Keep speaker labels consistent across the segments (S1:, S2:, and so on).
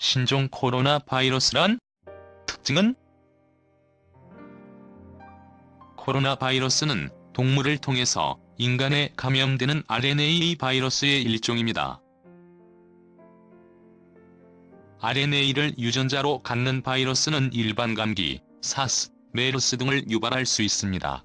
S1: 신종 코로나 바이러스란? 특징은? 코로나 바이러스는 동물을 통해서 인간에 감염되는 RNA 바이러스의 일종입니다. RNA를 유전자로 갖는 바이러스는 일반 감기, 사스, 메르스 등을 유발할 수 있습니다.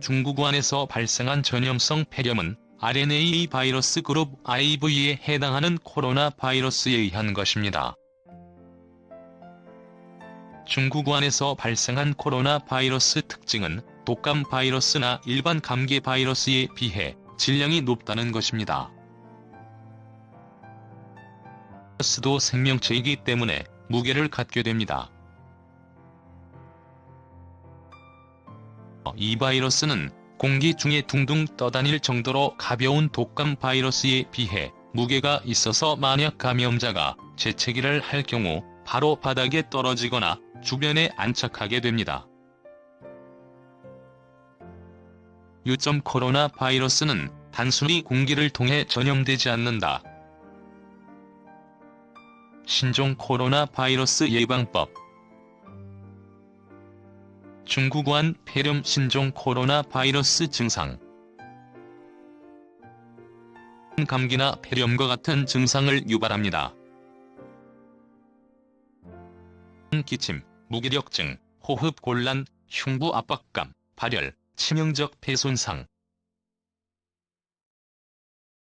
S1: 중국관에서 발생한 전염성 폐렴은 RNA 바이러스 그룹 IV에 해당하는 코로나 바이러스에 의한 것입니다. 중국관에서 발생한 코로나 바이러스 특징은 독감 바이러스나 일반 감기 바이러스에 비해 질량이 높다는 것입니다. 바이러스도 생명체이기 때문에 무게를 갖게 됩니다. 이 바이러스는 공기 중에 둥둥 떠다닐 정도로 가벼운 독감 바이러스에 비해 무게가 있어서 만약 감염자가 재채기를 할 경우 바로 바닥에 떨어지거나 주변에 안착하게 됩니다. 유점 코로나 바이러스는 단순히 공기를 통해 전염되지 않는다. 신종 코로나 바이러스 예방법 중국관 폐렴 신종 코로나 바이러스 증상 감기나 폐렴과 같은 증상을 유발합니다. 기침, 무기력증, 호흡 곤란, 흉부 압박감, 발열, 치명적 폐 손상.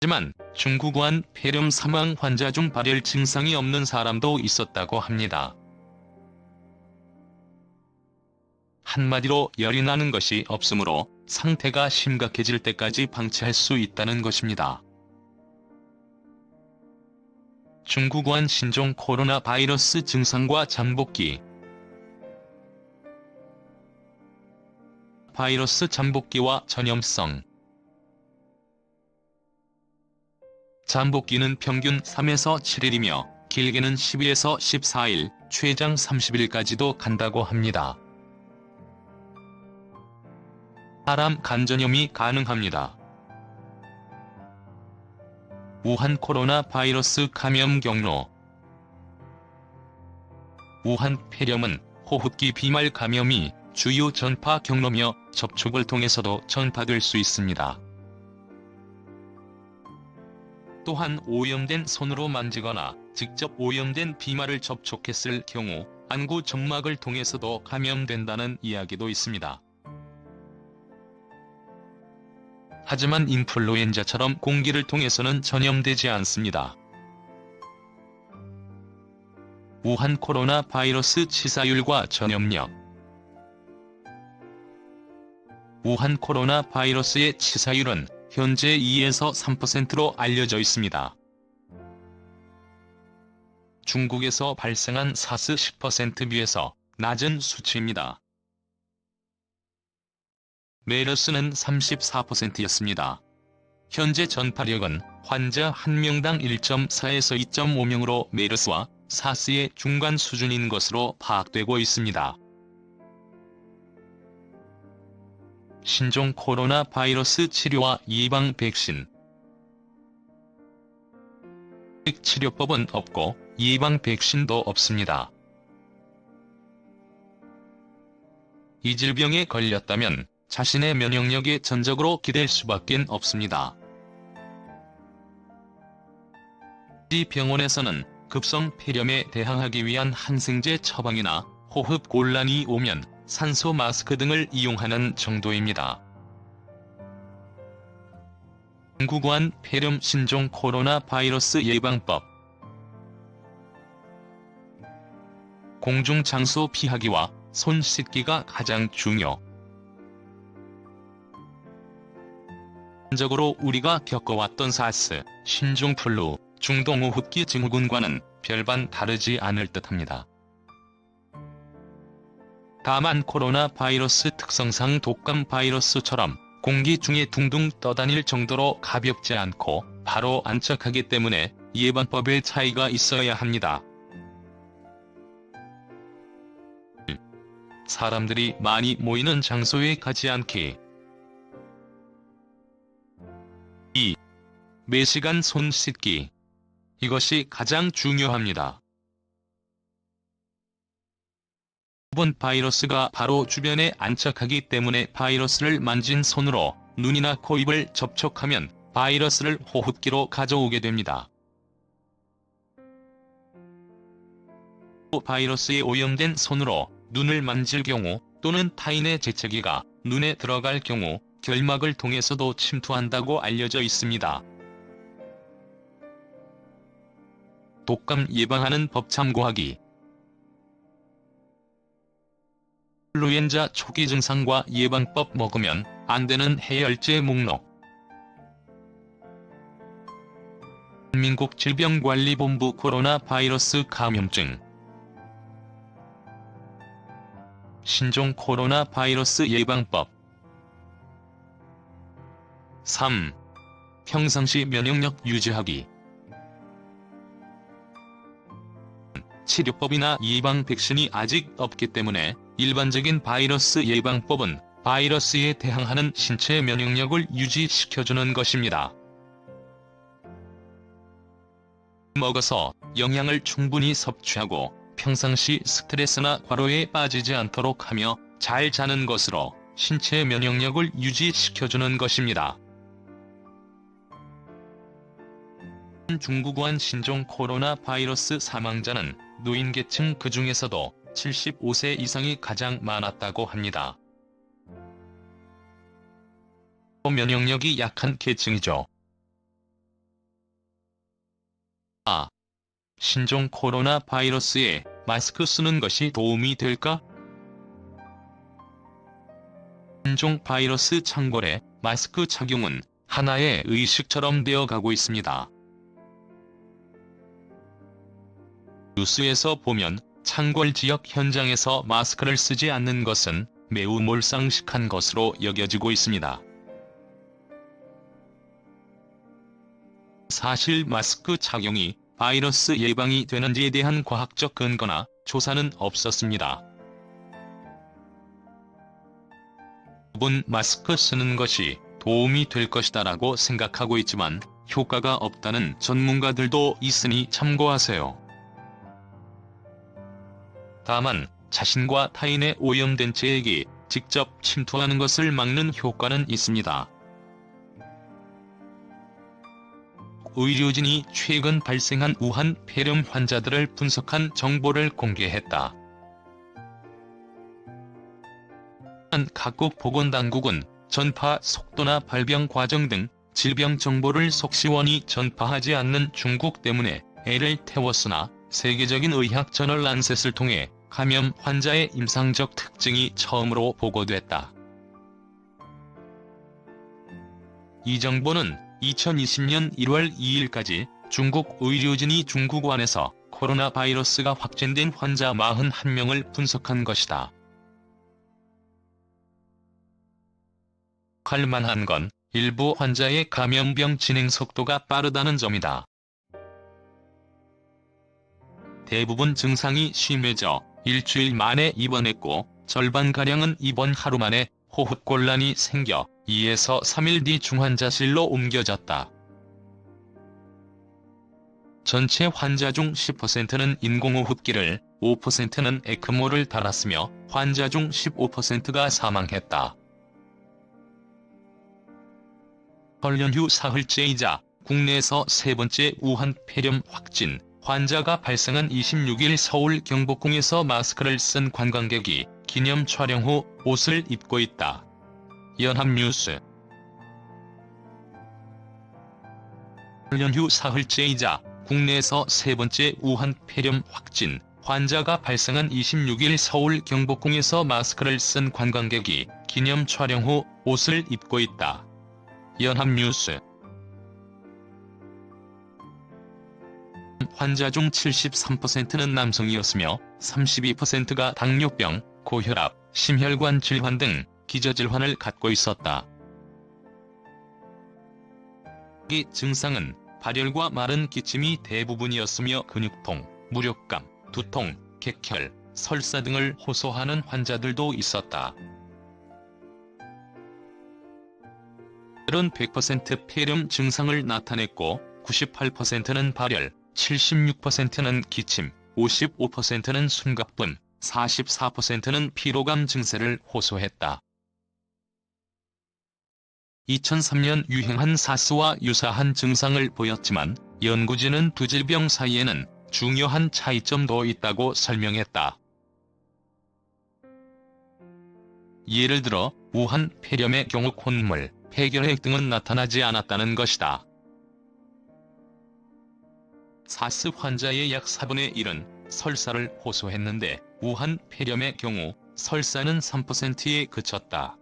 S1: 하지만 중국관 폐렴 사망 환자 중 발열 증상이 없는 사람도 있었다고 합니다. 한마디로 열이 나는 것이 없으므로 상태가 심각해질 때까지 방치할 수 있다는 것입니다. 중국관 신종 코로나 바이러스 증상과 잠복기 바이러스 잠복기와 전염성 잠복기는 평균 3에서 7일이며 길게는 12에서 14일, 최장 30일까지도 간다고 합니다. 사람 간전염이 가능합니다. 우한 코로나 바이러스 감염 경로 우한 폐렴은 호흡기 비말 감염이 주요 전파 경로며 접촉을 통해서도 전파될 수 있습니다. 또한 오염된 손으로 만지거나 직접 오염된 비말을 접촉했을 경우 안구 점막을 통해서도 감염된다는 이야기도 있습니다. 하지만 인플루엔자처럼 공기를 통해서는 전염되지 않습니다. 우한 코로나 바이러스 치사율과 전염력 우한 코로나 바이러스의 치사율은 현재 2에서 3%로 알려져 있습니다. 중국에서 발생한 사스 10% 비해서 낮은 수치입니다. 메르스는 34%였습니다. 현재 전파력은 환자 1명당 1.4에서 2.5명으로 메르스와 사스의 중간 수준인 것으로 파악되고 있습니다. 신종 코로나 바이러스 치료와 예방 백신 치료법은 없고 예방 백신도 없습니다. 이 질병에 걸렸다면 자신의 면역력에 전적으로 기댈 수밖에 없습니다. 이 병원에서는 급성 폐렴에 대항하기 위한 항생제 처방이나 호흡 곤란이 오면 산소 마스크 등을 이용하는 정도입니다. 중국관 폐렴 신종 코로나 바이러스 예방법 공중장소 피하기와 손 씻기가 가장 중요. 적으로 우리가 겪어왔던 사스, 신종플루, 중동호흡기 증후군과는 별반 다르지 않을 듯합니다. 다만 코로나 바이러스 특성상 독감 바이러스처럼 공기 중에 둥둥 떠다닐 정도로 가볍지 않고 바로 안착하기 때문에 예방법의 차이가 있어야 합니다. 사람들이 많이 모이는 장소에 가지 않기 매시간 손 씻기 이것이 가장 중요합니다. 본 바이러스가 바로 주변에 안착하기 때문에 바이러스를 만진 손으로 눈이나 코, 입을 접촉하면 바이러스를 호흡기로 가져오게 됩니다. 또 바이러스에 오염된 손으로 눈을 만질 경우 또는 타인의 재채기가 눈에 들어갈 경우 결막을 통해서도 침투한다고 알려져 있습니다. 독감 예방하는 법 참고하기. 인플루엔자 초기 증상과 예방법 먹으면 안 되는 해열제 목록. 민국 질병관리본부 코로나 바이러스 감염증. 신종 코로나 바이러스 예방법. 3. 평상시 면역력 유지하기 치료법이나 예방 백신이 아직 없기 때문에 일반적인 바이러스 예방법은 바이러스에 대항하는 신체 면역력을 유지시켜주는 것입니다. 먹어서 영양을 충분히 섭취하고 평상시 스트레스나 과로에 빠지지 않도록 하며 잘 자는 것으로 신체 면역력을 유지시켜주는 것입니다. 중국완 신종 코로나 바이러스 사망자는 노인계층 그 중에서도 75세 이상이 가장 많았다고 합니다. 면역력이 약한 계층이죠. 아. 신종 코로나 바이러스에 마스크 쓰는 것이 도움이 될까? 신종 바이러스 창궐에 마스크 착용은 하나의 의식처럼 되어 가고 있습니다. 뉴스에서 보면 창궐 지역 현장에서 마스크를 쓰지 않는 것은 매우 몰상식한 것으로 여겨지고 있습니다. 사실 마스크 착용이 바이러스 예방이 되는지에 대한 과학적 근거나 조사는 없었습니다. 본 마스크 쓰는 것이 도움이 될 것이다 라고 생각하고 있지만 효과가 없다는 전문가들도 있으니 참고하세요. 다만 자신과 타인의 오염된 체액이 직접 침투하는 것을 막는 효과는 있습니다. 의료진이 최근 발생한 우한 폐렴 환자들을 분석한 정보를 공개했다. 각국 보건당국은 전파 속도나 발병 과정 등 질병 정보를 속시원히 전파하지 않는 중국 때문에 애를 태웠으나 세계적인 의학 저널 란셋을 통해 감염 환자의 임상적 특징이 처음으로 보고됐다. 이 정보는 2020년 1월 2일까지 중국 의료진이 중국완에서 코로나 바이러스가 확진된 환자 41명을 분석한 것이다. 할 만한 건 일부 환자의 감염병 진행 속도가 빠르다는 점이다. 대부분 증상이 심해져 일주일 만에 입원했고 절반가량은 입원 하루 만에 호흡곤란이 생겨 2에서 3일 뒤 중환자실로 옮겨졌다. 전체 환자 중 10%는 인공호흡기를, 5%는 에크모를 달았으며 환자 중 15%가 사망했다. 헐연 후 사흘째이자 국내에서 세 번째 우한 폐렴 확진 환자가 발생한 26일 서울 경복궁에서 마스크를 쓴 관광객이 기념 촬영 후 옷을 입고 있다. 연합뉴스 연휴 사흘째이자 국내에서 세 번째 우한 폐렴 확진 환자가 발생한 26일 서울 경복궁에서 마스크를 쓴 관광객이 기념 촬영 후 옷을 입고 있다. 연합뉴스 환자 중 73%는 남성이었으며 32%가 당뇨병, 고혈압, 심혈관 질환 등 기저질환을 갖고 있었다. 이 증상은 발열과 마른 기침이 대부분이었으며 근육통, 무력감, 두통, 객혈, 설사 등을 호소하는 환자들도 있었다. 은100% 폐렴 증상을 나타냈고 98%는 발열, 76%는 기침, 55%는 숨가쁨, 44%는 피로감 증세를 호소했다. 2003년 유행한 사스와 유사한 증상을 보였지만 연구진은 두 질병 사이에는 중요한 차이점도 있다고 설명했다. 예를 들어 우한 폐렴의 경우 콧물, 폐결핵 등은 나타나지 않았다는 것이다. 사스 환자의 약 4분의 1은 설사를 호소했는데 우한 폐렴의 경우 설사는 3%에 그쳤다.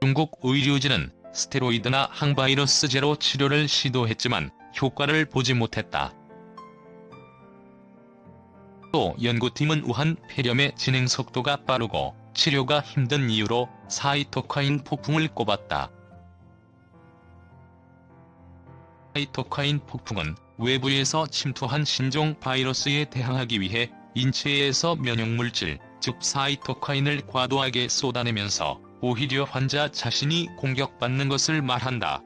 S1: 중국 의료진은 스테로이드나 항바이러스제로 치료를 시도했지만 효과를 보지 못했다. 또 연구팀은 우한 폐렴의 진행 속도가 빠르고 치료가 힘든 이유로 사이토카인 폭풍을 꼽았다. 사이토카인 폭풍은 외부에서 침투한 신종 바이러스에 대항하기 위해 인체에서 면역물질, 즉 사이토카인을 과도하게 쏟아내면서 오히려 환자 자신이 공격받는 것을 말한다.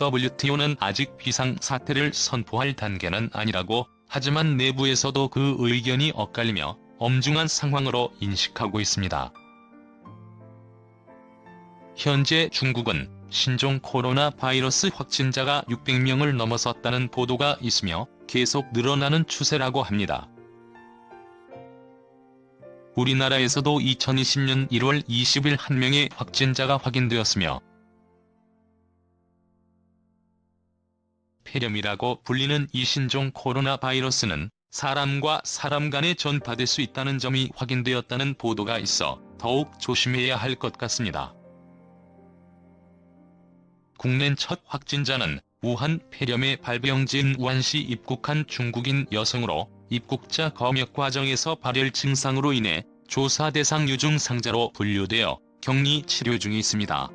S1: WTO는 아직 비상사태를 선포할 단계는 아니라고 하지만 내부에서도 그 의견이 엇갈리며 엄중한 상황으로 인식하고 있습니다. 현재 중국은 신종 코로나 바이러스 확진자가 600명을 넘어섰다는 보도가 있으며 계속 늘어나는 추세라고 합니다. 우리나라에서도 2020년 1월 20일 한 명의 확진자가 확인되었으며 폐렴이라고 불리는 이 신종 코로나 바이러스는 사람과 사람 간에 전파될 수 있다는 점이 확인되었다는 보도가 있어 더욱 조심해야 할 것 같습니다. 국내 첫 확진자는 우한 폐렴의 발병지인 우한시 입국한 중국인 여성으로 입국자 검역 과정에서 발열 증상으로 인해 조사 대상 유증 상자로 분류되어 격리 치료 중에 있습니다.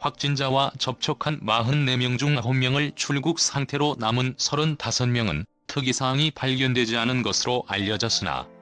S1: 확진자와 접촉한 44명 중 9명을 출국 상태로 남은 35명은 특이사항이 발견되지 않은 것으로 알려졌으나